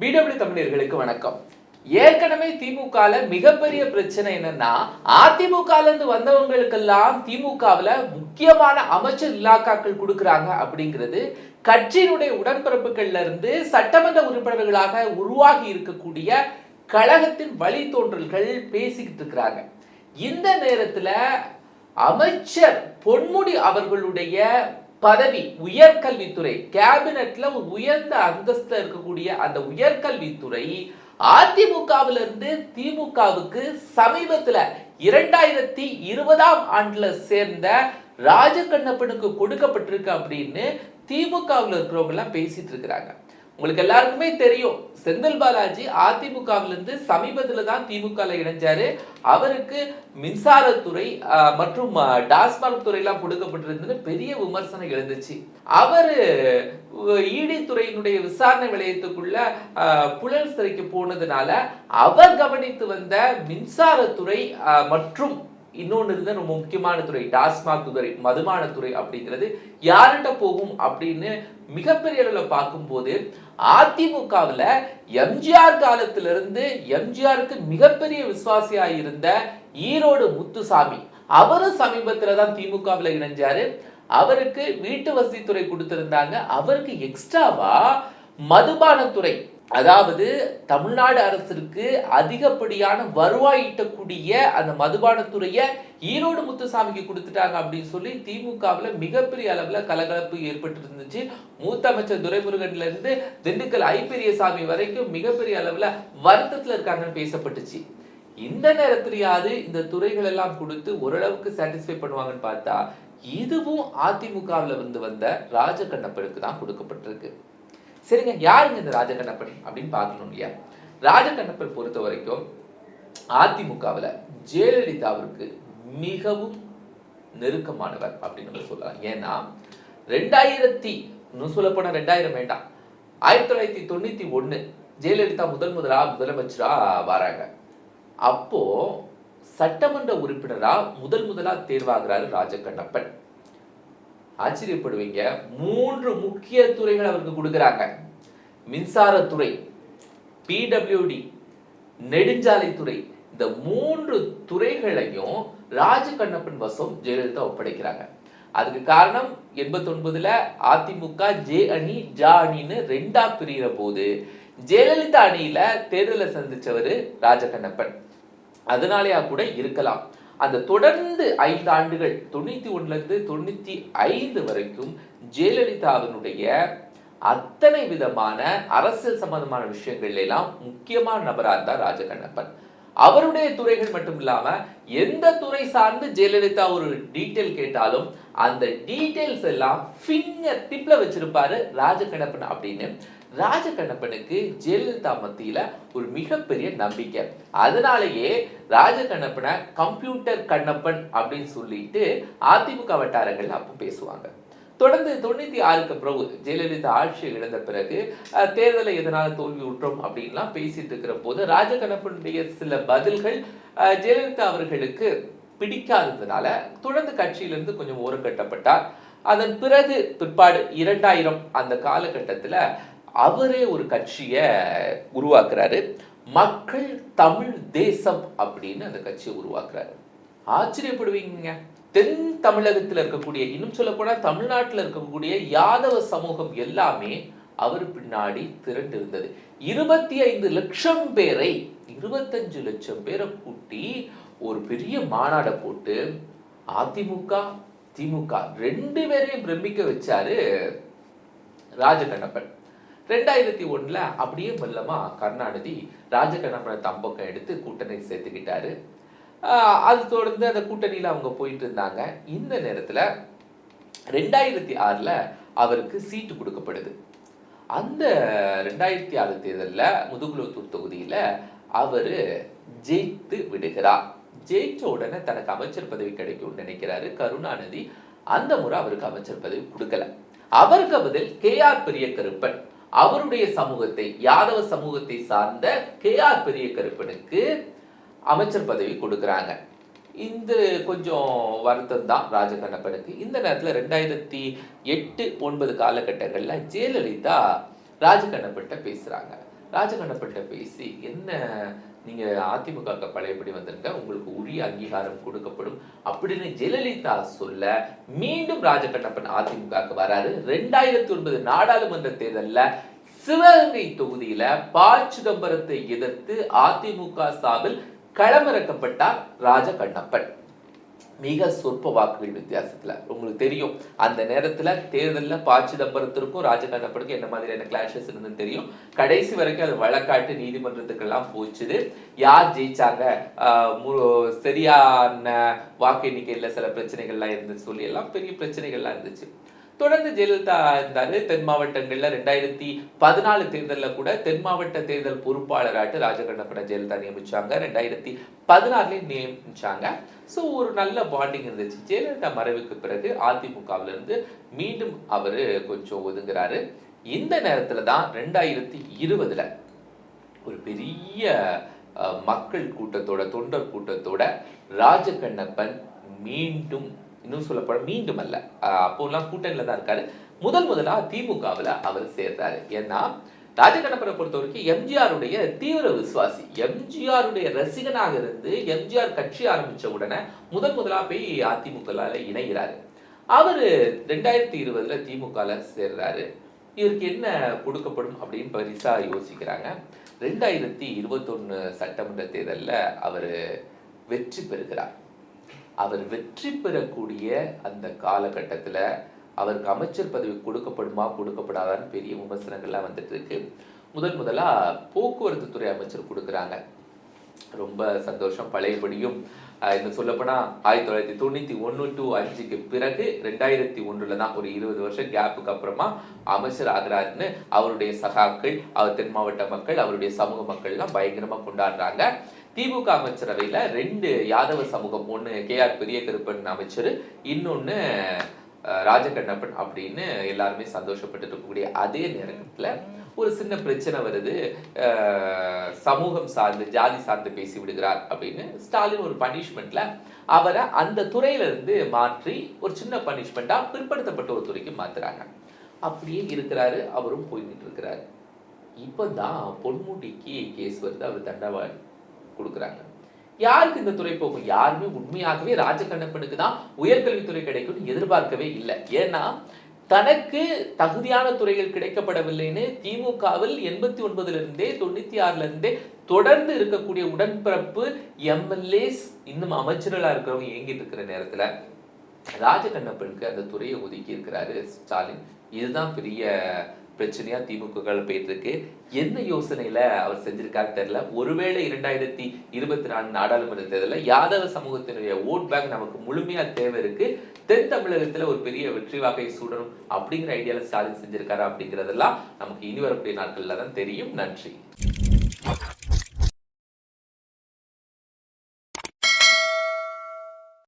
PW தமிழர்களுக்கு வணக்கம். ஏற்கனவே திமுகல மிகப்பெரிய பிரச்சனை என்னன்னா அதிமுகல இருந்து வந்தவங்களுக்கெல்லாம் திமுகவுல முக்கியமான அமைச்சர் இலாக்காக்கள் கொடுக்குறாங்க அப்படிங்கிறது கட்சியினுடைய உடன்பிறப்புகள்ல இருந்து சட்டமன்ற உறுப்பினர்களாக உருவாகி இருக்கக்கூடிய கழகத்தின் வழித்தோன்றல்கள் பேசிக்கிட்டு இருக்கிறாங்க. இந்த நேரத்துல அமைச்சர் பொன்முடி அவர்களுடைய பதவி உயர்கல்வித்துறை. கேபினட்ல ஒரு உயர்ந்த அந்தஸ்துல இருக்கக்கூடிய அந்த உயர்கல்வித்துறை அதிமுகவில இருந்து திமுகவுக்கு சமீபத்துல இரண்டாயிரத்தி இருபதாம் ஆண்டுல சேர்ந்த ராஜகண்ணப்பனுக்கு கொடுக்கப்பட்டிருக்கு அப்படின்னு திமுகவில் இருக்கிறவங்க எல்லாம் பேசிட்டு இருக்கிறாங்க. உங்களுக்கு எல்லாருக்குமே தெரியும் செந்தில் பாலாஜி அதிமுகவிலிருந்து சமீபத்தில் தான் திமுகவில் இணைஞ்சாரு. அவருக்கு மின்சாரத்துறை மற்றும் டாஸ்மாக் துறையெல்லாம் கொடுக்கப்பட்டிருந்தது. பெரிய விமர்சனம் எழுந்துச்சு. அவர் இடி துறையினுடைய விசாரணை நிலையத்துக்குள்ள புழல் சிறைக்கு போனதுனால அவர் கவனித்து வந்த மின்சாரத்துறை மற்றும் இன்னொன்று இருந்த ரொம்ப முக்கியமான துறை டாஸ்மாக் துறை மதுபானத்துறை அப்படிங்கிறது யார்கிட்ட போகும் அப்படின்னு மிகப்பெரிய அளவில் பார்க்கும்போது அதிமுகவுல எம்ஜிஆர் காலத்திலிருந்து எம்ஜிஆருக்கு மிகப்பெரிய விசுவாசியா இருந்த ஈரோடு முத்துசாமி அவரும் சமீபத்தில் தான் திமுகவுல இணைஞ்சாரு. அவருக்கு வீட்டு வசதித்துறை கொடுத்திருந்தாங்க. அவருக்கு எக்ஸ்ட்ராவா மதுபானத்துறை அதாவது தமிழ்நாடு அரசிற்கு அதிகப்படியான வருவாய் ஈட்டக்கூடிய அந்த மதுபானத்துறையை ஈரோடு முத்துசாமிக்கு கொடுத்துட்டாங்க அப்படின்னு சொல்லி திமுகவில் மிகப்பெரிய அளவில் கலகலப்பு ஏற்பட்டு இருந்துச்சு மூத்த அமைச்சர் துரைமுருகன்ல இருந்து திண்டுக்கல் ஐப்பெரியசாமி வரைக்கும் மிகப்பெரிய அளவில் வருத்தத்தில் இருக்காங்கன்னு பேசப்பட்டுச்சு. இந்த நேரத்திலேயாவது இந்த துறைகள் எல்லாம் கொடுத்து ஓரளவுக்கு சாட்டிஸ்ஃபை பண்ணுவாங்கன்னு பார்த்தா இதுவும் அதிமுகவில் வந்து வந்த ராஜகண்ணப்பனுக்கு தான் கொடுக்கப்பட்டிருக்கு. சரிங்க யாருங்க இந்த ராஜகண்ணப்பன் அப்படின்னு பார்க்கணும் இல்லையா? ராஜகண்ணப்பன் பொறுத்த வரைக்கும் அதிமுகவில் ஜெயலலிதாவிற்கு மிகவும் நெருக்கமானவர் அப்படின்னு நம்ம சொல்லலாம். ஏன்னா ரெண்டாயிரத்தி இன்னும் சொல்லப்போன ரெண்டாயிரம் வேண்டாம். ஆயிரத்தி தொள்ளாயிரத்தி தொண்ணூற்றி ஒன்று ஜெயலலிதா முதல் முதலா முதலமைச்சராக வராங்க. அப்போ சட்டமன்ற உறுப்பினராக முதல் முதலாக தேர்வாகிறாரு ராஜகண்ணப்பன். ஆச்சரியப்படுவீங்க மூன்று முக்கிய துறைகள் அவருக்கு கொடுக்குறாங்க. மின்சாரத்துறை பிடபிள்யூடி நெடுஞ்சாலைத்துறை இந்த மூன்று துறைகளையும் ராஜகண்ணப்பன் வசம் ஜெயலலிதா ஒப்படைக்கிறாங்க. அதுக்கு காரணம் எண்பத்தி ஒன்பதுல அதிமுக ஜே அணி ஜா அணின்னு ரெண்டா பிரிகிற போது ஜெயலலிதா அணியில தேர்தலை சந்திச்சவர் ராஜகண்ணப்பன். அதனாலயா கூட இருக்கலாம். அந்த தொடர்ந்து ஐந்து ஆண்டுகள் தொண்ணூத்தி ஒன்னுல இருந்து தொண்ணூத்தி ஐந்து வரைக்கும் ஜெயலலிதாவினுடைய அத்தனை விதமான அரசியல் சம்பந்தமான விஷயங்கள்ல எல்லாம் முக்கியமான நபரா இருந்தார் ராஜகண்ணப்பன். அவருடைய துறைகள் மட்டும் இல்லாம எந்த துறை சார்ந்து ஜெயலலிதா ஒரு டீட்டெயில் கேட்டாலும் அந்த டீட்டெயில்ஸ் எல்லாம் ஃபிங்கர் டிப்ல வச்சிருப்பாரு ராஜகண்ணப்பன் அப்படின்னு. ராஜகண்ணப்பனுக்கு ஜெயலலிதா மத்தியில ஒரு மிகப்பெரிய நம்பிக்கை. அதனாலேயே ராஜகண்ணப்பனை கம்ப்யூட்டர் கண்ணப்பன் அப்படின்னு சொல்லிட்டு அதிமுக வட்டாரங்கள் அப்போ பேசுவாங்க. தொடர்ந்து தொண்ணூத்தி ஆறுக்கு பிறகு ஜெயலலிதா ஆட்சியை இழந்த பிறகு தேர்தலை எதனால் தோல்வி விட்டோம் அப்படின்லாம் பேசிட்டு இருக்கிற போது ராஜகணப்பனுடைய சில பதில்கள் ஜெயலலிதா அவர்களுக்கு பிடிக்காததுனால தொடர்ந்து கட்சியிலிருந்து கொஞ்சம் ஓரம் கட்டப்பட்டார் அதன் பிறகு பிற்பாடு இரண்டாயிரம் அந்த காலகட்டத்தில் அவரே ஒரு கட்சியை உருவாக்குறாரு. மக்கள் தமிழ் தேசம் அப்படின்னு அந்த கட்சியை உருவாக்குறாரு. ஆச்சரியப்படுவீங்க தென் தமிழகத்தில் இருக்கக்கூடிய இன்னும் சொல்லப்போனால் தமிழ்நாட்டில் இருக்கக்கூடிய யாதவ சமூகம் எல்லாமே அவர் பின்னாடி திரண்டு இருந்தது இருபத்தி ஐந்து லட்சம் பேரை இருபத்தஞ்சு லட்சம் பேரை கூட்டி ஒரு பெரிய மாநாடை போட்டு அதிமுக திமுக ரெண்டு பேரையும் பிரமிக்க வச்சாரு ராஜகண்ணப்பன். ரெண்டாயிரத்தி ஒன்றில் அப்படியே மெல்லமாக கருணாநிதி ராஜகண்ணப்பனை தம்பக்கம் எடுத்து கூட்டணி சேர்த்துக்கிட்டாரு. அது தொடர்ந்து அந்த கூட்டணியில் அவங்க போயிட்டு இருந்தாங்க. இந்த நேரத்தில் ரெண்டாயிரத்தி ஆறில் அவருக்கு சீட்டு கொடுக்கப்படுது. அந்த ரெண்டாயிரத்தி ஆறு தேர்தலில் முதுகுலத்தூர் தொகுதியில் அவர் ஜெயித்து விடுகிறார். ஜெயிச்ச உடனே தனக்கு அமைச்சர் பதவி கிடைக்கும்னு நினைக்கிறாரு கருணாநிதி. அந்த முறை அவருக்கு அமைச்சர் பதவி கொடுக்கல. அவருக்கு பதில் கே ஆர் பெரிய கருப்பன் அவருடைய சமூகத்தை யாதவ சமூகத்தை சார்ந்த கே ஆர் பெரிய கருப்பனுக்கு அமைச்சர் பதவி கொடுக்குறாங்க. இந்த கொஞ்சம் வருத்தம் தான் ராஜகண்ணப்பனுக்கு. இந்த நேரத்தில் ரெண்டாயிரத்தி எட்டு ஒன்பது காலகட்டங்களில் ஜெயலலிதா ராஜகண்ணப்பட்ட பேசுகிறாங்க ராஜகண்ணப்பட்ட பேசி என்ன நீங்கள் அதிமுக பழையபடி வந்திருக்க உங்களுக்கு உரிய அங்கீகாரம் கொடுக்கப்படும் அப்படின்னு ஜெயலலிதா சொல்ல மீண்டும் ராஜகண்ணப்பன் அதிமுகவுக்கு வராரு. ரெண்டாயிரத்தி ஒன்பது நாடாளுமன்ற தேர்தலில் சிவகங்கை தொகுதியில ப சிதம்பரத்தை எதிர்த்து அதிமுக சார்பில் களமிறக்கப்பட்டார் ராஜகண்ணப்பன். மிக சொற்ப வாக்குகள் வித்தியாசத்துல. உங்களுக்கு தெரியும் அந்த நேரத்துல தேர்தலில் ப. சிதம்பரத்திற்கும் ராஜகண்ணப்பனுக்கும் என்ன மாதிரியான கிளாஷஸ் இருந்ததுன்னு தெரியும். கடைசி வரைக்கும் அது வழக்காட்டு நீதிமன்றத்துக்கெல்லாம் போச்சுது. யார் ஜெயிச்சாங்க? ஆஹ் சரியான வாக்கு எண்ணிக்கையில் சில பிரச்சனைகள்லாம் இருந்துச்சு சொல்லி எல்லாம் பெரிய பிரச்சனைகள்லாம் இருந்துச்சு. தொடர்ந்து ஜெயலலிதா இருந்தார். தென் மாவட்டங்களில் ரெண்டாயிரத்தி பதினாலு தேர்தலில் கூட தென் மாவட்ட தேர்தல் பொறுப்பாளராட்டு ராஜகண்ணப்பனை ஜெயலலிதா நியமிச்சாங்க. ரெண்டாயிரத்தி பதினாறுலயும் நியமிச்சாங்க. ஸோ ஒரு நல்ல பாண்டிங் இருந்துச்சு. ஜெயலலிதா மறைவுக்கு பிறகு அதிமுகவிலிருந்து மீண்டும் அவர் கொஞ்சம் ஒதுங்குறாரு. இந்த நேரத்தில் தான் ரெண்டாயிரத்தி இருபதில் ஒரு பெரிய மக்கள் கூட்டத்தோட தொண்டர் கூட்டத்தோட ராஜகண்ணப்பன் மீண்டும் இன்னும் சொல்லப்பட மீண்டும் அல்ல. அப்போலாம் கூட்டணியில தான் இருக்காரு. முதல் முதலா திமுகவில் அவர் சேர்ந்தாரு ஏன்னா ராஜகண்ணப்பனை பொறுத்த வரைக்கும் எம்ஜிஆருடைய தீவிர விசுவாசி எம்ஜிஆருடைய ரசிகனாக இருந்து எம்ஜிஆர் கட்சி ஆரம்பித்த உடனே முதல் முதலாக போய் அதிமுகவில் இணைகிறாரு. அவர் ரெண்டாயிரத்தி இருபதுல திமுகவில் சேர்றாரு. இவருக்கு என்ன கொடுக்கப்படும் அப்படின்னு பரிசா யோசிக்கிறாங்க. ரெண்டாயிரத்தி இருபத்தொன்னு சட்டமன்ற தேர்தலில் அவர் வெற்றி பெறுகிறார். அவர் வெற்றி பெறக்கூடிய அந்த காலகட்டத்துல அவருக்கு அமைச்சர் பதவி கொடுக்கப்படுமா கொடுக்கப்படாதான்னு பெரிய விமர்சனங்கள்லாம் வந்துட்டு இருக்கு முதல் முதலா போக்குவரத்து துறை அமைச்சர் கொடுக்குறாங்க. ரொம்ப சந்தோஷம் பழையபடியும் ஆஹ் இன்னும் ஆயிரத்தி தொள்ளாயிரத்தி தொண்ணூத்தி ஒண்ணு டு அஞ்சுக்கு பிறகு ரெண்டாயிரத்தி ஒண்ணுல தான் ஒரு இருபது வருஷம் கேப்புக்கு அப்புறமா அமைச்சர் ஆகிறாருன்னு அவருடைய சகாக்கள் அவர் தென் மாவட்ட மக்கள் அவருடைய சமூக மக்கள்லாம் பயங்கரமாக கொண்டாடுறாங்க. திமுக அமைச்சரவையில் ரெண்டு யாதவ சமூகம் ஒன்று கே ஆர் பெரிய கருப்பன் அமைச்சர் இன்னொன்று ராஜகண்ணப்பன் அப்படின்னு எல்லாருமே சந்தோஷப்பட்டு இருக்கக்கூடிய அதே நேரத்தில் ஒரு சின்ன பிரச்சனை வருது. சமூகம் சார்ந்து ஜாதி சார்ந்து பேசி விடுகிறார் அப்படின்னு ஸ்டாலின் ஒரு பனிஷ்மெண்ட்ல அவரை அந்த துறையிலிருந்து மாற்றி ஒரு சின்ன பனிஷ்மெண்டா பிற்படுத்தப்பட்ட ஒரு துறைக்கு மாத்துறாங்க. அப்படியே இருக்கிறாரு அவரும் போய்கிட்டு இருக்கிறாரு. இப்பதான் பொன்முடிக்கு கேஸ் வருது அவர் தண்டவாளி கொடுக்குறாங்க. யாருக்கு இந்த துறை போகும்? யாருமே உண்மையாகவே ராஜகண்ணப்பனுக்கு தான் உயர்கல்வித்துறை கிடைக்கும்னு எதிர்பார்க்கவே இல்லை. ஏன்னா தனக்கு தகுதியான துறைகள் கிடைக்கப்படவில்லைன்னு திமுகவில் எண்பத்தி ஒன்பதுல இருந்தே தொண்ணூத்தி ஆறுல இருந்தே தொடர்ந்து இருக்கக்கூடிய உடன்பிறப்பு எம்எல்ஏஸ் இன்னும் அமைச்சர்களா இருக்கிறவங்க இயங்கிட்டு இருக்கிற நேரத்துல ராஜகண்ணப்பனுக்கு அந்த துறையை ஒதுக்கி இருக்கிறாரு ஸ்டாலின். இதுதான் பெரிய பிரச்சனையா திமுக போயிட்டு இருக்கு என்ன யோசனையில அவர் செஞ்சிருக்காரு தெரியல. ஒருவேளை இரண்டாயிரத்தி இருபத்தி நாலு நாடாளுமன்ற தேர்தலில் யாதவ சமூகத்தினுடைய ஓட் பேங்க் நமக்கு முழுமையா தேவை இருக்கு. தென் தமிழகத்தில் ஒரு பெரிய வெற்றி வாக்கை சூடணும் அப்படிங்கிற ஐடியாவில் ஸ்டாலின் செஞ்சிருக்காரு அப்படிங்கிறதெல்லாம் நமக்கு இனி வரக்கூடிய நாட்களில் தான் தெரியும். நன்றி.